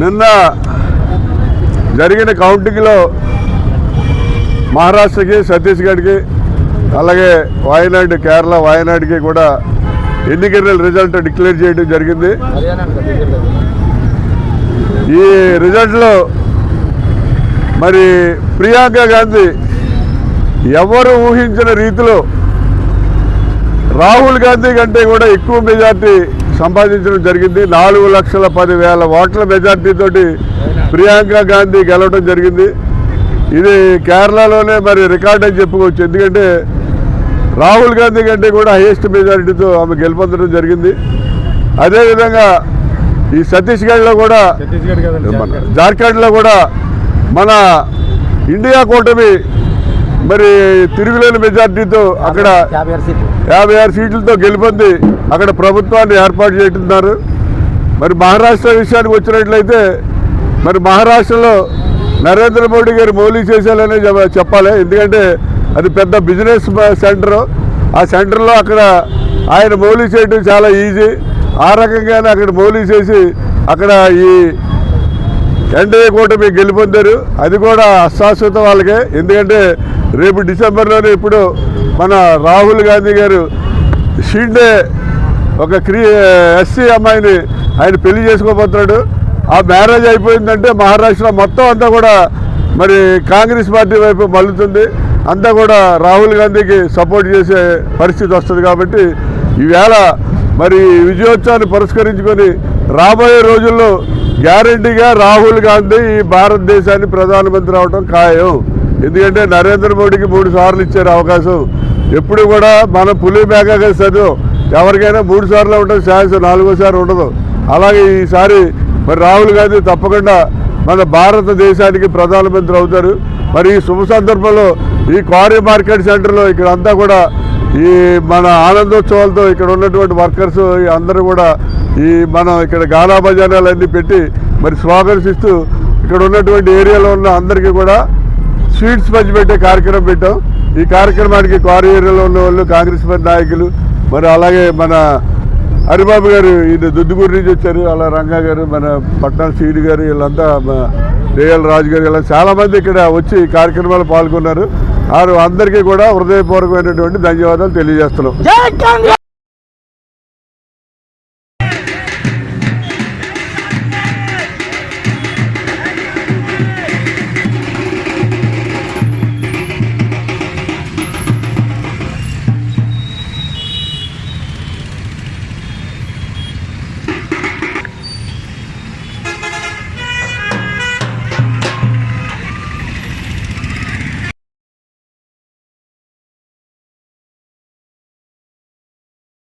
నిన్న జరిగిన కౌంటింగ్లో మహారాష్ట్రకి ఛత్తీస్గఢ్కి అలాగే వాయనాడు కేరళ వాయనాడుకి కూడా ఎన్నికల రిజల్ట్ డిక్లేర్ చేయడం జరిగింది. ఈ రిజల్ట్లో మరి ప్రియాంక గాంధీ ఎవరు ఊహించిన రీతిలో రాహుల్ గాంధీ కంటే కూడా ఎక్కువ మెజార్టీ సంపాదించడం జరిగింది. నాలుగు లక్షల పదివేల ఓట్ల మెజార్టీతోటి ప్రియాంక గాంధీ గెలవడం జరిగింది. ఇది కేరళలోనే మరి రికార్డ్ అని చెప్పుకోవచ్చు. ఎందుకంటే రాహుల్ గాంధీ కంటే కూడా హైయెస్ట్ మెజారిటీతో ఆమె గెలుపొందడం జరిగింది. అదేవిధంగా ఈ ఛత్తీస్గఢ్లో కూడా. జార్ఖండ్లో కూడా మన ఇండియా కూటమి మరి తిరుగులేని మెజార్టీతో అక్కడ యాభై ఆరు సీట్లతో గెలుపొంది అక్కడ ప్రభుత్వాన్ని ఏర్పాటు చేస్తున్నారు మరి మహారాష్ట్ర విషయానికి వచ్చినట్లయితే మరి మహారాష్ట్రలో నరేంద్ర మోడీ గారు మౌలిక చేశారనే చెప్- చెప్పాలి. ఎందుకంటే అది పెద్ద బిజినెస్ సెంటర్. ఆ సెంటర్లో అక్కడ ఆయన మౌలిక చేయడం చాలా ఈజీ. ఆ రకంగానే అక్కడ మౌలిక చేసి అక్కడ ఈ ఎన్డీఏ కూటమి గెలుపొందారు. అది కూడా అశాశ్వత వాళ్ళకే. ఎందుకంటే రేపు డిసెంబర్లోనే ఇప్పుడు మన రాహుల్ గాంధీ గారు షిండే ఒక క్రీ ఎస్సీ అమ్మాయిని ఆయన పెళ్ళి చేసుకోబోతున్నాడు. ఆ మ్యారేజ్ అయిపోయిందంటే మహారాష్ట్ర మొత్తం అంతా కూడా మరి కాంగ్రెస్ పార్టీ వైపు మళ్ళుతుంది. అంతా కూడా రాహుల్ గాంధీకి సపోర్ట్ చేసే పరిస్థితి వస్తుంది కాబట్టి ఈవేళ మరి విజయోత్సవాన్ని పురస్కరించుకొని రాబోయే రోజుల్లో గ్యారంటీగా రాహుల్ గాంధీ ఈ భారతదేశాన్ని ప్రధానమంత్రి అవడం ఖాయం. ఎందుకంటే నరేంద్ర మోడీకి మూడు సార్లు ఇచ్చారు అవకాశం. ఎప్పుడు కూడా మన పులి మేకగా చదువు ఎవరికైనా మూడు సార్లు ఉంటుంది ఛాన్స్ నాలుగోసారి ఉండదు. అలాగే ఈసారి మరి రాహుల్ గాంధీ తప్పకుండా మన భారతదేశానికి ప్రధానమంత్రి అవుతారు. మరి ఈ శుభ సందర్భంలో ఈ క్వారీ మార్కెట్ సెంటర్లో ఇక్కడ అంతా కూడా ఈ మన ఆనందోత్సవాలతో ఇక్కడ ఉన్నటువంటి వర్కర్స్ అందరూ కూడా ఈ మనం ఇక్కడ గానా భజనాలు అన్నీ పెట్టి మరి స్వాగతిస్తూ ఇక్కడ ఉన్నటువంటి ఏరియాలో ఉన్న అందరికీ కూడా స్వీట్స్ పంచిపెట్టే కార్యక్రమం పెట్టాం. ఈ కార్యక్రమానికి క్వారీ ఏరియాలో ఉన్న వాళ్ళు కాంగ్రెస్ పార్టీ నాయకులు మరి అలాగే మన హరిబాబు గారు ఈయన దుద్దుగూరు నుంచి వచ్చారు అలా రంగా గారు మన పట్నం సీడి గారు వీళ్ళంతా రేయల్ రాజు గారు ఇలా చాలామంది ఇక్కడ వచ్చి ఈ కార్యక్రమాలు పాల్గొన్నారు. వారు అందరికీ కూడా హృదయపూర్వకమైనటువంటి ధన్యవాదాలు తెలియజేస్తున్నాం.